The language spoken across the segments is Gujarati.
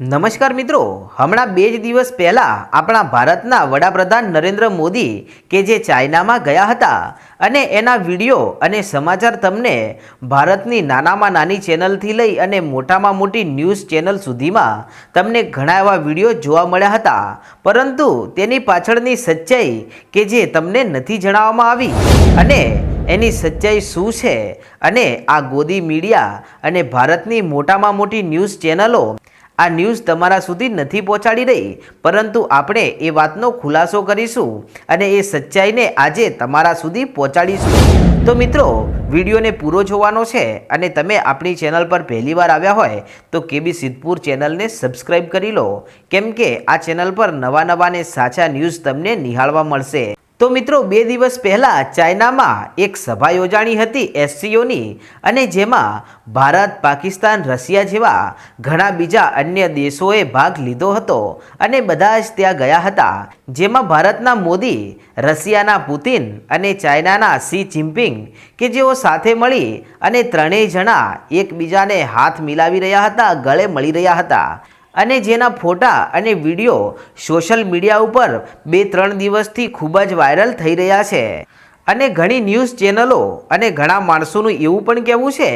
નમસ્કાર મિત્રો, હમણાં બે જ દિવસ પહેલાં આપણા ભારતના વડાપ્રધાન નરેન્દ્ર મોદી કે જે ચાઇનામાં ગયા હતા અને એના વીડિયો અને સમાચાર તમને ભારતની નાનામાં નાની ચેનલથી લઈ અને મોટામાં મોટી ન્યૂઝ ચેનલ સુધીમાં તમને ઘણા એવા વીડિયો જોવા મળ્યા હતા. પરંતુ તેની પાછળની સચ્ચાઈ કે જે તમને નથી જણાવવામાં આવી અને એની સચ્ચાઈ શું છે અને આ ગોદી મીડિયા અને ભારતની મોટામાં મોટી ન્યૂઝ ચેનલો આ ન્યૂઝ તમારા સુધી નથી પહોંચાડી રહી, પરંતુ આપણે એ વાતનો ખુલાસો કરીશું અને એ સચ્ચાઈને આજે તમારા સુધી પહોંચાડીશું. તો મિત્રો, વિડીયોને પૂરો જોવાનો છે અને તમે આપણી ચેનલ પર પહેલીવાર આવ્યા હોય, તો કેબી સિદ્ધપુર ચેનલને સબસ્ક્રાઈબ કરી લો, કેમ કે આ ચેનલ પર નવા નવા ને સાચા ન્યૂઝ તમને નિહાળવા મળશે. તો મિત્રો, બે દિવસ પહેલાં ચાઇનામાં એક સભા યોજાણી હતી એસસીઓની અને જેમાં ભારત, પાકિસ્તાન, રશિયા જેવા ઘણા બીજા અન્ય દેશોએ ભાગ લીધો હતો અને બધા જ ત્યાં ગયા હતા. જેમાં ભારતના મોદી, રશિયાના પુતિન અને ચાઇનાના સી જિનપિંગ કે જેઓ સાથે મળી અને ત્રણેય જણા એકબીજાને હાથ મિલાવી રહ્યા હતા, ગળે મળી રહ્યા હતા. અને જેના ફોટા અને વીડિયો સોશિયલ મીડિયા ઉપર બે ત્રણ દિવસથી ખૂબ જ વાયરલ થઈ રહ્યા છે. અને ઘણી ન્યૂઝ ચેનલો અને ઘણા માણસોનું એવું પણ કહેવું છે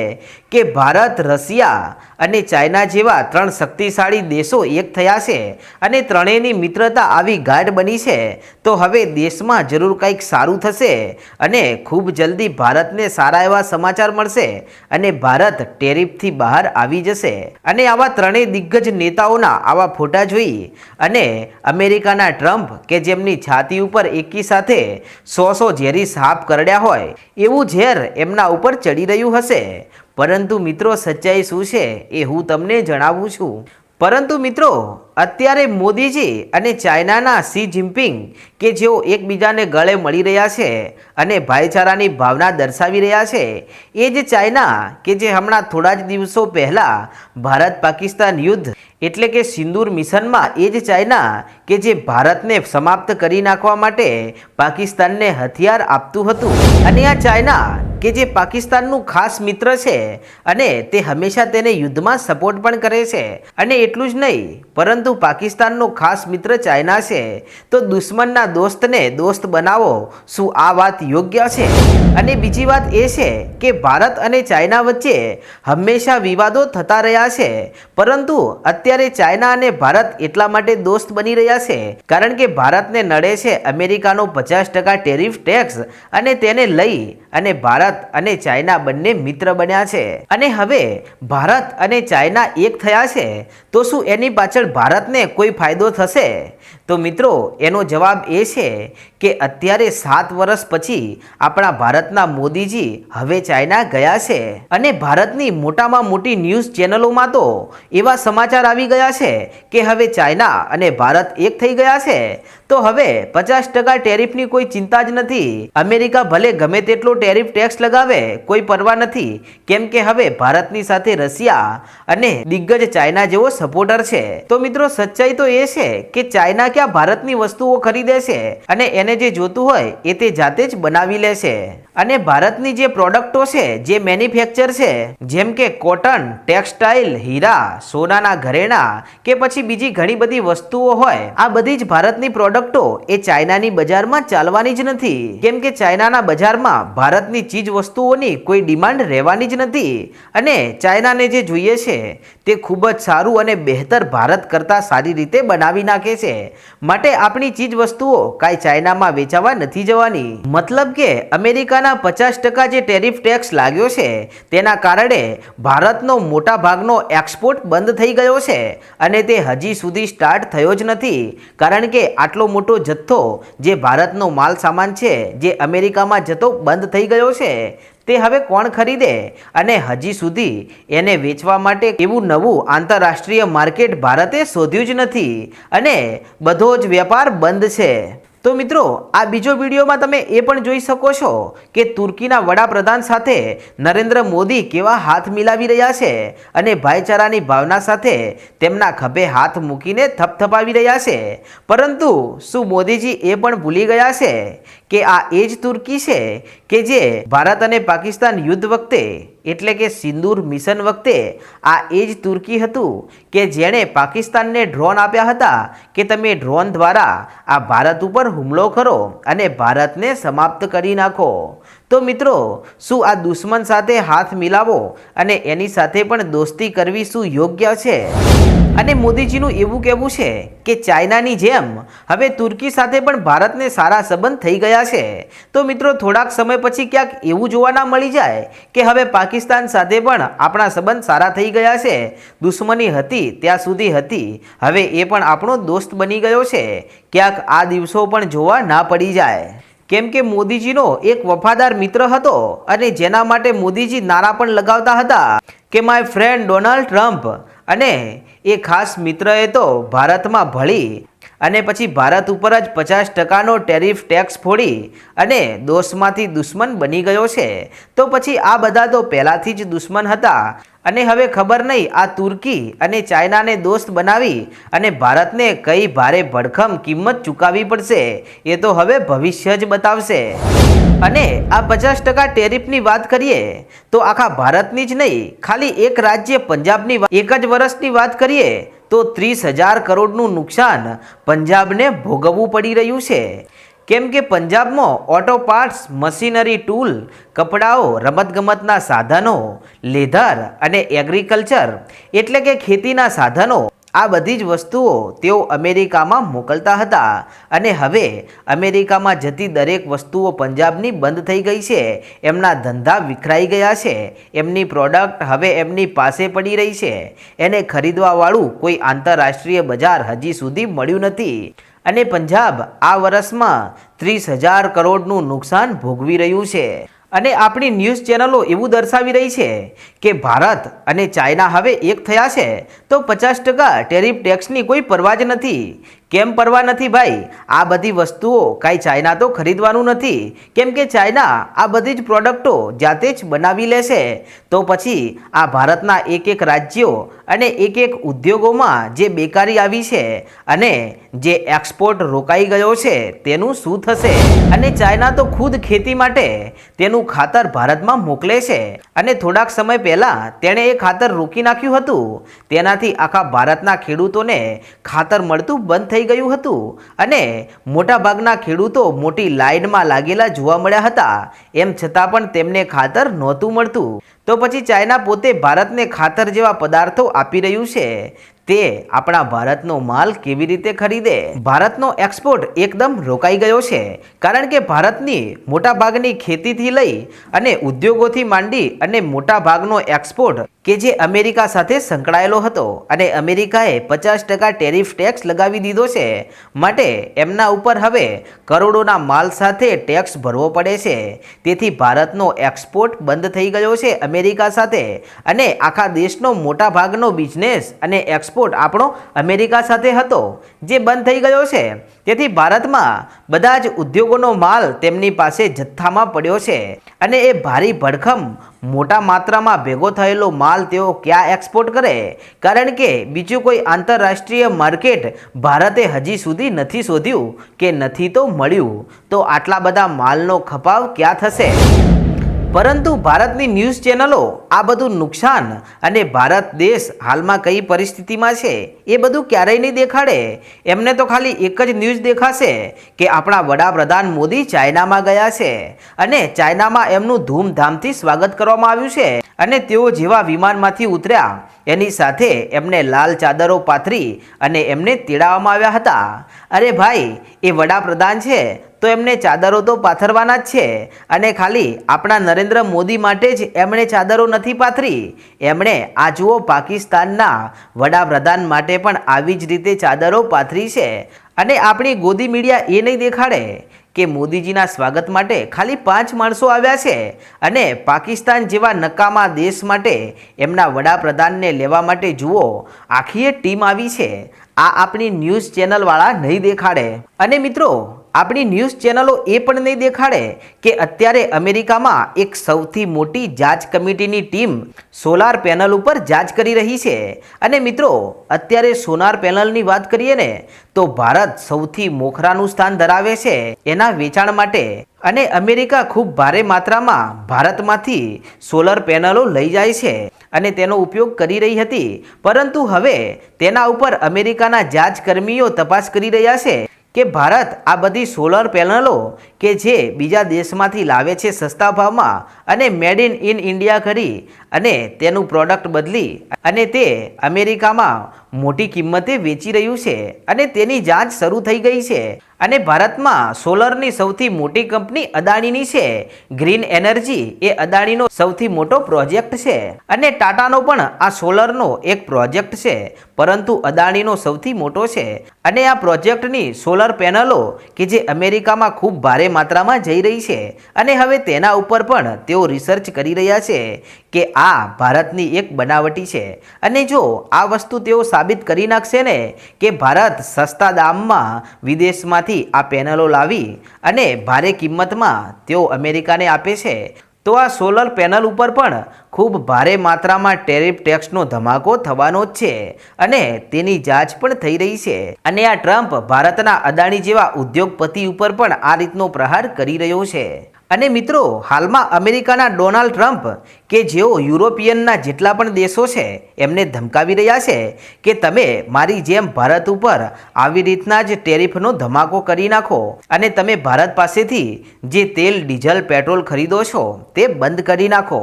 કે ભારત, રશિયા અને ચાઇના જેવા ત્રણ શક્તિશાળી દેશો એક થયા છે અને ત્રણેયની મિત્રતા આવી ગાઢ બની છે, તો હવે દેશમાં જરૂર કંઈક સારું થશે અને ખૂબ જલ્દી ભારતને સારા એવા સમાચાર મળશે અને ભારત ટેરિફથી બહાર આવી જશે. અને આવા ત્રણેય દિગ્ગજ નેતાઓના આવા ફોટા જોઈ અને અમેરિકાના ટ્રમ્પ કે જેમની છાતી ઉપર એકી સાથે સો સો ઝેરી સાપ કરડ્યા હોય એવું ઝેર એમના ઉપર ચડી રહ્યું હશે. પરંતુ મિત્રો, સચ્ચાઈ શું છે એ હું તમને જણાવું છું. પરંતુ મિત્રો, અત્યારે મોદીજી અને ચાઇનાના સી જિનપિંગ કે જેઓ એકબીજાને ગળે મળી રહ્યા છે અને ભાઈચારાની ભાવના દર્શાવી રહ્યા છે, એ જ ચાઇના કે જે હમણાં થોડા જ દિવસો પહેલાં ભારત પાકિસ્તાન યુદ્ધ એટલે કે સિંદૂર મિશનમાં એ જ ચાઇના કે જે ભારતને સમાપ્ત કરી નાખવા માટે પાકિસ્તાનને હથિયાર આપતું હતું. અને આ ચાઇના કે જે પાકિસ્તાનનું ખાસ મિત્ર છે અને તે હંમેશા તેને યુદ્ધમાં સપોર્ટ પણ કરે છે. અને એટલું જ નહીં, પરંતુ પાકિસ્તાનનો ખાસ મિત્ર ચાઇના છે, તો દુશ્મનના દોસ્તને દોસ્ત બનાવો, શું આ વાત યોગ્ય છે? અને બીજી વાત એ છે કે ભારત અને ચાઇના વચ્ચે હંમેશા વિવાદો થતા રહ્યા છે, પરંતુ અત્યારે ચાઇના અને ભારત એટલા માટે દોસ્ત બની રહ્યા છે, કારણ કે ભારતને નડે છે અમેરિકાનો પચાસ ટકા ટેરિફ ટેક્સ અને તેને લઈ અને ભારત અને ચાઇના બંને મિત્ર બન્યા છે. અને હવે ભારત અને ચાઇના એક થયા છે, તો શું એની પાછળ ભારતને કોઈ ફાયદો થશે? તો મિત્રો, એનો જવાબ એ છે કે અત્યારે સાત વર્ષ પછી આપણા ભારતના મોદીજી હવે ચાઇના ગયા છે. અને ભારતની મોટામાં મોટી ન્યૂઝ ચેનલોમાં તો એવા સમાચાર આવી ગયા છે કે હવે ચાઇના અને ભારત એક થઈ ગયા છે. તો હવે પચાસ ટકા ટેરિફની કોઈ ચિંતા જ નથી. અમેરિકા ભલે ગમે તેટલો ટેરિફ ટેક્સ લગાવે કોઈ પરવા નથી. કેમ કે હવે ભારતની સાથે રશિયા અને દિગ્ગજ ચાઇના જેવો સપોર્ટર છે. તો મિત્રો, સચ્ચાઈ તો એ છે કે ચાઇના ક્યાં ભારતની વસ્તુઓ ખરીદે છે અને એને જે જોતું હોય એ તે જાતે જ બનાવી લે અને ભારતની જે પ્રોડક્ટો છે, જે મેન્યુફેક્ચર છે, જેમ કે કોટન, ટેક્સટાઇલ, હીરા, સોનાના ઘરેણા કે પછી બીજી ઘણી બધી વસ્તુઓ હોય, આ બધી જ ભારતની પ્રોડક્ટો એ ચાઇનાની બજારમાં ચાલવાની જ નથી. કેમ કે ચાઇનાના બજારમાં ભારતની ચીજ વસ્તુઓની કોઈ ડિમાન્ડ રહેવાની જ નથી અને ચાઇનાને જે જોઈએ છે તે ખૂબ જ સારું અને બહેતર ભારત કરતાં સારી રીતે બનાવી નાખે છે. માટે આપણી ચીજ વસ્તુઓ કાંઈ ચાઇનામાં વેચાવા નથી જવાની. મતલબ કે અમેરિકાના પચાસ ટકા જે ટેરિફ ટેક્સ લાગ્યો છે તેના કારણે ભારતનો મોટા ભાગનો એક્સપોર્ટ બંધ થઈ ગયો છે અને તે હજી સુધી સ્ટાર્ટ થયો જ નથી. કારણ કે આટલો મોટો જથ્થો જે ભારતનો માલ સામાન છે જે અમેરિકામાં જતો બંધ થઈ ગયો છે તે હવે કોણ ખરીદે? અને હજી સુધી એને વેચવા માટે એવું નવું આંતરરાષ્ટ્રીય માર્કેટ ભારતે શોધ્યું જ નથી અને બધો જ વેપાર બંધ છે. તો મિત્રો, આ બીજો વિડીયોમાં તમે એ પણ જોઈ શકો છો કે તુર્કીના વડાપ્રધાન સાથે નરેન્દ્ર મોદી કેવા હાથ મિલાવી રહ્યા છે અને ભાઈચારાની ભાવના સાથે તેમના ખભે હાથ મૂકીને થપથપાવી રહ્યા છે. પરંતુ શું મોદીજી એ પણ ભૂલી ગયા છે કે આ એ જ તુર્કી છે કે જે ભારત અને પાકિસ્તાન યુદ્ધ વખતે, એટલે કે સિંદૂર મિશન વખતે, આ એ જ તુર્કી હતું કે જેણે પાકિસ્તાનને ડ્રોન આપ્યા હતા કે તમે ડ્રોન દ્વારા આ ભારત ઉપર હુમલો કરો અને ભારતને સમાપ્ત કરી નાખો. તો મિત્રો, શું આ દુશ્મન સાથે હાથ મિલાવો અને એની સાથે પણ દોસ્તી કરવી શું યોગ્ય છે? અને મોદીજીનું એવું કહેવું છે કે ચાઇનાની જેમ હવે તુર્કી સાથે પણ ભારતને સારા સંબંધ થઈ ગયા છે. તો મિત્રો, થોડાક સમય પછી ક્યાંક એવું જોવા ના મળી જાય કે હવે પાકિસ્તાન સાથે પણ આપણા સંબંધ સારા થઈ ગયા છે. દુશ્મની હતી, ત્યાં સુધી હતી. હવે એ પણ આપણો દોસ્ત બની ગયો છે. ક્યાંક આ દિવસો પણ જોવા ના પડી જાય. કેમ કે મોદીજીનો એક વફાદાર મિત્ર હતો અને જેના માટે મોદીજી નારા પણ લગાવતા હતા કે માય ફ્રેન્ડ ડોનાલ્ડ ટ્રમ્પ અને એ ખાસ મિત્રએ તો ભારતમાં ભળી અને પછી ભારત ઉપર જ પચાસ ટકાનો ટેરિફ ટેક્સ ફોડી અને દોષમાંથી દુશ્મન બની ગયો છે. તો પછી આ બધા તો પહેલાંથી જ દુશ્મન હતા. અને હવે ખબર નહીં, આ તુર્કી અને ચાઇનાને દોસ્ત બનાવી અને ભારતને કઈ ભારે ભડખમ કિંમત ચૂકવવી પડશે, એ તો હવે ભવિષ્ય જ બતાવશે. અને આ પચાસ ટકા ટેરિફની વાત કરીએ, તો આખા ભારતની જ નહીં, ખાલી એક રાજ્ય પંજાબની એક જ વર્ષની વાત કરીએ, તો ત્રીસ હજાર કરોડનું નુકસાન પંજાબને ભોગવવું પડી રહ્યું છે. કેમ કે પંજાબમાં ઓટો પાર્ટ્સ મશીનરી ટૂલ કપડાઓ, રમતગમતના સાધનો, લેધર અને એગ્રીકલ્ચર એટલે કે ખેતીના સાધનો, આ બધી જ વસ્તુઓ તેઓ અમેરિકામાં મોકલતા હતા. અને હવે અમેરિકામાં જતી દરેક વસ્તુઓ પંજાબની બંધ થઈ ગઈ છે. એમના ધંધા વિખરાઈ ગયા છે. એમની પ્રોડક્ટ હવે એમની પાસે પડી રહી છે. એને ખરીદવાવાળું કોઈ આંતરરાષ્ટ્રીય બજાર હજી સુધી મળ્યું નથી. અને પંજાબ આ વર્ષમાં ત્રીસ હજાર કરોડનું નુકસાન ભોગવી રહ્યું છે. અને આપણી ન્યૂઝ ચેનલો એવું દર્શાવી રહી છે કે ભારત અને ચાઇના હવે એક થયા છે તો પચાસ ટકા ટેરિફ ટેક્સની કોઈ પરવા જ નથી. કેમ પરવા નથી ભાઈ? આ બધી વસ્તુઓ કાંઈ ચાઇના તો ખરીદવાનું નથી. કેમ કે ચાઇના આ બધી જ પ્રોડક્ટો જાતે જ બનાવી લેશે. તો પછી આ ભારતના એક એક રાજ્યો અને એક એક ઉદ્યોગોમાં જે બેકારી આવી છે અને જે એક્સપોર્ટ રોકાઈ ગયો છે, તેનું શું થશે? અને ચાઇના તો ખુદ ખેતી માટે તેનું ખાતર ભારતમાં મોકલે છે. અને થોડાક સમય પહેલાં તેણે એ ખાતર રોકી નાખ્યું હતું. તેનાથી આખા ભારતના ખેડૂતોને ખાતર મળતું બંધ થઈ ગયું હતું અને મોટાભાગના ખેડૂતો મોટી લાઇનમાં લાગેલા જોવા મળ્યા હતા. એમ છતાં પણ તેમને ખાતર નહોતું મળતું. તો પછી ચાઇના પોતે ભારતને ખાતર જેવા પદાર્થો આપી રહ્યું છે. તે આપણા ભારતનો માલ કેવી રીતે ખરીદે? ભારતનો એક્સપોર્ટ એકદમ રોકાઈ ગયો છે, કારણ કે ભારતની મોટાભાગની ખેતીથી લઈ અને ઉદ્યોગોથી માંડી અને મોટા ભાગનો એક્સપોર્ટ કે જે અમેરિકા સાથે સંકળાયેલો હતો અને અમેરિકાએ પચાસ ટકા ટેરિફ ટેક્સ લગાવી દીધો છે, માટે એમના ઉપર હવે કરોડોના માલ સાથે ટેક્સ ભરવો પડે છે. તેથી ભારતનો એક્સપોર્ટ બંધ થઈ ગયો છે અમેરિકા સાથે અને આખા દેશનો મોટા ભાગનો બિઝનેસ અને એક્સપોર્ટ આપણો અમેરિકા સાથે હતો, જે બંધ થઈ ગયો છે. તેથી ભારતમાં બધા જ ઉદ્યોગોનો માલ તેમની પાસે જથ્થામાં પડ્યો છે અને એ ભારી ભડખમ મોટા માત્રામાં ભેગો થયેલો માલ તેઓ ક્યાં એક્સપોર્ટ કરે? કારણ કે બીજું કોઈ આંતરરાષ્ટ્રીય માર્કેટ ભારતે હજી સુધી નથી શોધ્યું કે નથી તો મળ્યું. તો આટલા બધા માલનો ખપાવ ક્યાં થશે? પરંતુ ભારતની ન્યૂઝ ચેનલો આ બધું નુકસાન અને ભારત દેશ હાલમાં કઈ પરિસ્થિતિમાં છે એ બધું ક્યારેય નહીં દેખાડે. એમને તો ખાલી એક જ ન્યૂઝ દેખાશે કે આપણા વડાપ્રધાન મોદી ચાઇનામાં ગયા છે અને ચાઇનામાં એમનું ધૂમધામથી સ્વાગત કરવામાં આવ્યું છે અને તેઓ જેવા વિમાનમાંથી ઉતર્યા એની સાથે એમને લાલ ચાદરો પાથરી અને એમને તેડાવવામાં આવ્યા હતા. અરે ભાઈ, એ વડાપ્રધાન છે તો એમને ચાદરો તો પાથરવાના જ છે. અને ખાલી આપણા નરેન્દ્ર મોદી માટે જ એમણે ચાદરો નથી પાથરી. એમણે, આ જુઓ, પાકિસ્તાનના વડાપ્રધાન માટે પણ આવી જ રીતે ચાદરો પાથરી છે. અને આપણી ગોદી મીડિયા એ નહીં દેખાડે કે મોદીજીના સ્વાગત માટે ખાલી પાંચ માણસો આવ્યા છે. અને પાકિસ્તાન જેવા નકામા દેશ માટે એમના વડાપ્રધાનને લેવા માટે જુઓ, આખી ટીમ આવી છે. આ આપણી ન્યૂઝ ચેનલવાળા નહીં દેખાડે. અને મિત્રો આપણી ન્યૂઝ ચેનલો એ પણ નહીં દેખાડે કે અત્યારે અમેરિકામાં એક સૌથી મોટી જાંચ કમિટીની ટીમ સોલાર પેનલ ઉપર જાંચ કરી રહી છે. અને મિત્રો, અત્યારે સોલાર પેનલની વાત કરીએ ને, તો ભારત સૌથી મોખરાનું સ્થાન ધરાવે છે એના વેચાણ માટે. અને અમેરિકા ખૂબ ભારે માત્રામાં ભારતમાંથી સોલર પેનલો લઈ જાય છે અને તેનો ઉપયોગ કરી રહી હતી. પરંતુ હવે તેના ઉપર અમેરિકાના જાંચ કર્મીઓ તપાસ કરી રહ્યા છે. કે ભારત આ બધી સોલર પેનલો કે જે બીજા દેશમાંથી લાવે છે સસ્તા ભાવમાં અને મેડ ઇન ઇન ઇન્ડિયા કરી અને તેનું પ્રોડક્ટ બદલી અને તે અમેરિકામાં મોટી કિંમતે વેચી રહ્યું છે અને તેની જાંચ શરૂ થઈ ગઈ છે. અને ભારતમાં સોલરની સૌથી મોટી કંપની અદાણીની છે. ગ્રીન એનર્જી એ અદાણીનો સૌથી મોટો પ્રોજેક્ટ છે. અને ટાટાનો પણ આ સોલરનો એક પ્રોજેક્ટ છે. પરંતુ અદાણીનો સૌથી મોટો છે. અને આ પ્રોજેક્ટની સોલર પેનલો કે જે અમેરિકામાં ખૂબ ભારે માત્રામાં જઈ રહી છે. અને હવે તેના ઉપર પણ તેઓ રિસર્ચ કરી રહ્યા છે કે આ ભારતની એક બનાવટી છે. અને જો આ વસ્તુ તેઓ સાબિત કરી નાખશે ને કે ભારત સસ્તા દામમાં વિદેશમાંથી આ પેનલો લાવી અને ભારે કિંમતમાં તેઓ અમેરિકાને આપે છે, તો આ સોલર પેનલ ઉપર પણ ખૂબ ભારે માત્રામાં ટેરિફ ટેક્સનો ધમાકો થવાનો જ છે અને તેની જાંચ પણ થઈ રહી છે. અને આ ટ્રમ્પ ભારતના અદાણી જેવા ઉદ્યોગપતિ ઉપર પણ આ રીતનો પ્રહાર કરી રહ્યો છે. અને મિત્રો, હાલમાં અમેરિકાના ડોનાલ્ડ ટ્રમ્પ, કે જેઓ યુરોપિયનના જેટલા પણ દેશો છે, એમને ધમકાવી રહ્યા છે કે તમે મારી જેમ ભારત ઉપર આવી રીતના જ ટેરિફનો ધમાકો કરી નાખો અને તમે ભારત પાસેથી જે તેલ, ડીઝલ, પેટ્રોલ ખરીદો છો, તે બંધ કરી નાખો.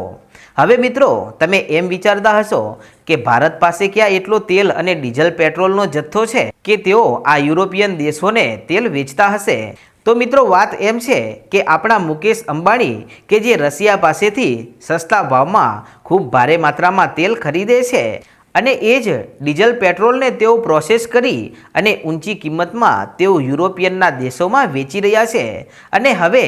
હવે મિત્રો, તમે એમ વિચારતા હશો કે ભારત પાસે ક્યાં એટલો તેલ અને ડીઝલ, પેટ્રોલનો જથ્થો છે કે તેઓ આ યુરોપિયન દેશોને તેલ વેચતા હશે? તો મિત્રો વાત એમ છે કે આપણા મુકેશ અંબાણી કે જે રશિયા પાસેથી સસ્તા ભાવમાં ખૂબ ભારે માત્રામાં તેલ ખરીદે છે અને એ જ ડીઝલ પેટ્રોલને તેઓ પ્રોસેસ કરી અને ઊંચી કિંમતમાં તેઓ યુરોપિયનના દેશોમાં વેચી રહ્યા છે. અને હવે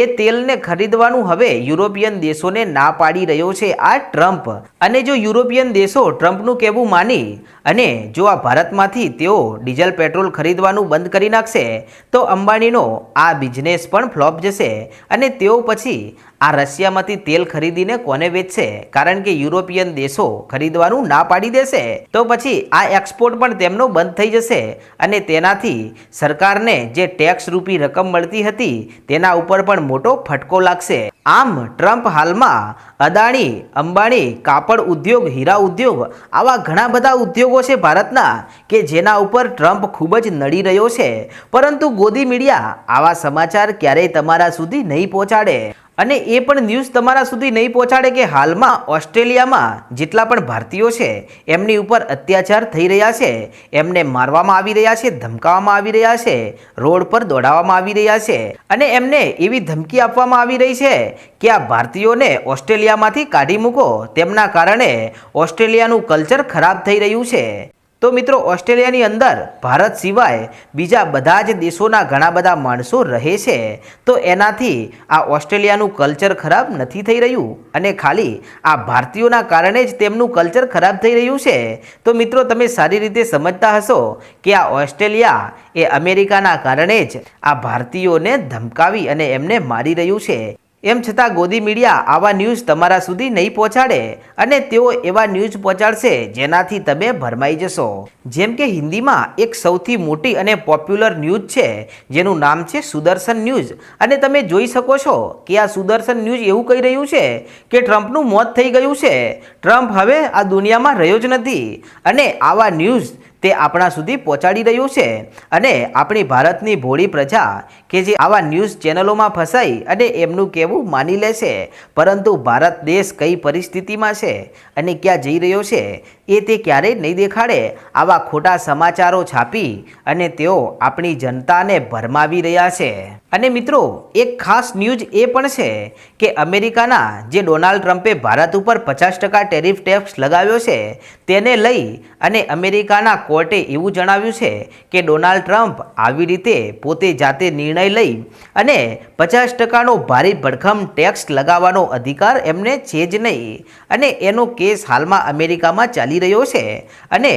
એ તેલને ખરીદવાનું હવે યુરોપિયન દેશોને ના પાડી રહ્યો છે આ ટ્રમ્પ. અને જો યુરોપિયન દેશો ટ્રમ્પનું કહેવું માની અને જો આ ભારતમાંથી તેઓ ડીઝલ પેટ્રોલ ખરીદવાનું બંધ કરી નાખશે, તો અંબાણીનો આ બિઝનેસ પણ ફ્લોપ જશે અને તેઓ પછી આ રશિયામાંથી તેલ ખરીદીને કોને વેચશે? કારણ કે યુરોપિયન દેશો ખરીદવાનું ના પાડી દેશે. તો પછી આ એક્સપોર્ટ પણ તેમનો બંધ થઈ જશે અને તેનાથી સરકારને જે ટેક્સ રૂપી રકમ મળતી હતી તેના ઉપર પણ મોટો ફટકો લાગશે. આમ ટ્રમ્પ હાલમાં અદાણી, અંબાણી, કાપડ ઉદ્યોગ, હીરા ઉદ્યોગ આવા ઘણા બધા ઉદ્યોગો છે ભારતના કે જેના ઉપર ટ્રમ્પ ખૂબ જ નડી રહ્યો છે. પરંતુ ગોદી મીડિયા આવા સમાચાર ક્યારેય તમારા સુધી નહીં પહોંચાડે. અને એ પણ ન્યૂઝ તમારા સુધી નહીં પહોંચાડે કે હાલમાં ઓસ્ટ્રેલિયામાં જેટલા પણ ભારતીયો છે, એમની ઉપર અત્યાચાર થઈ રહ્યા છે. એમને મારવામાં આવી રહ્યા છે, ધમકાવવામાં આવી રહ્યા છે, રોડ પર દોડાવવામાં આવી રહ્યા છે. અને એમને એવી ધમકી આપવામાં આવી રહી છે કે આ ભારતીયોને ઓસ્ટ્રેલિયામાંથી કાઢી મૂકો. તેમના કારણે ઓસ્ટ્રેલિયાનું કલ્ચર ખરાબ થઈ રહ્યું છે. તો મિત્રો, ઓસ્ટ્રેલિયાની અંદર ભારત સિવાય બીજા બધા જ દેશોના ઘણા બધા માણસો રહે છે. તો એનાથી આ ઓસ્ટ્રેલિયાનું કલ્ચર ખરાબ નથી થઈ રહ્યું અને ખાલી આ ભારતીયોના કારણે જ તેમનું કલ્ચર ખરાબ થઈ રહ્યું છે. તો મિત્રો, તમે સારી રીતે સમજતા હશો કે આ ઓસ્ટ્રેલિયા એ અમેરિકાના કારણે જ આ ભારતીયોને ધમકાવી અને એમને મારી રહ્યું છે. એમ છતાં ગોદી મીડિયા આવા ન્યૂઝ તમારા સુધી નહીં પહોંચાડે અને તેઓ એવા ન્યૂઝ પહોંચાડશે જેનાથી તમે ભરમાઈ જશો. જેમ કે હિન્દીમાં એક સૌથી મોટી અને પોપ્યુલર ન્યૂઝ છે, જેનું નામ છે સુદર્શન ન્યૂઝ. અને તમે જોઈ શકો છો કે આ સુદર્શન ન્યૂઝ એવું કહી રહ્યું છે કે ટ્રમ્પનું મોત થઈ ગયું છે. ટ્રમ્પ હવે આ દુનિયામાં રહ્યો જ નથી. અને આવા ન્યૂઝ તે આપણા સુધી પહોંચાડી રહ્યું છે. અને આપણી ભારતની ભોળી પ્રજા કે જે આવા ન્યૂઝ ચેનલોમાં ફસાઈ અને એમનું કહેવું માની લે છે. પરંતુ ભારત દેશ કઈ પરિસ્થિતિમાં છે અને ક્યાં જઈ રહ્યો છે એ તે ક્યારેય નહીં દેખાડે. આવા ખોટા સમાચારો છાપી અને તેઓ આપણી જનતાને ભરમાવી રહ્યા છે. અને મિત્રો, એક ખાસ ન્યૂઝ એ પણ છે કે અમેરિકાના જે ડોનાલ્ડ ટ્રમ્પે ભારત ઉપર પચાસ ટકા ટેરિફ ટેક્સ લગાવ્યો છે, તેને લઈ અને અમેરિકાના કોર્ટે એવું જણાવ્યું છે કે ડોનાલ્ડ ટ્રમ્પ આવી રીતે પોતે જાતે નિર્ણય લઈ અને પચાસ ટકાનો ભારે ભડખમ ટેક્સ લગાવવાનો અધિકાર એમને છે જ નહીં. અને એનો કેસ હાલમાં અમેરિકામાં ચાલી રહ્યો છે. અને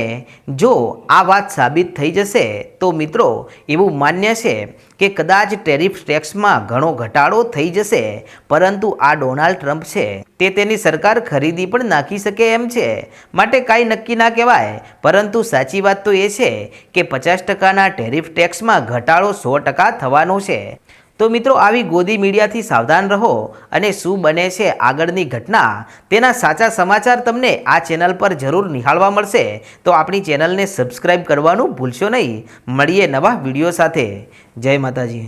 જો આ વાત સાબિત થઈ જશે તો મિત્રો એવું માન્ય છે કે કદાચ ટેરિફ ટેક્સમાં ઘણો ઘટાડો થઈ જશે, પરંતુ આ ડોનાલ્ડ ટ્રમ્પ છે. તે તેની સરકાર ખરીદી પણ નાખી શકે એમ છે. માટે કાંઈ નક્કી ના કહેવાય, પરંતુ સાચી વાત તો એ છે કે પચાસ ટકાના ટેરિફ ટેક્સમાં ઘટાડો સો ટકા થવાનો છે. તો મિત્રો, આવી ગોદી મીડિયાથી સાવધાન રહો અને શું બને છે આગળની ઘટના તેના સાચા સમાચાર તમને આ ચેનલ પર જરૂર નિહાળવા મળશે. તો આપણી ચેનલને સબસ્ક્રાઈબ કરવાનું ભૂલશો નહીં. મળીએ નવા વીડિયો સાથે. જય માતાજી.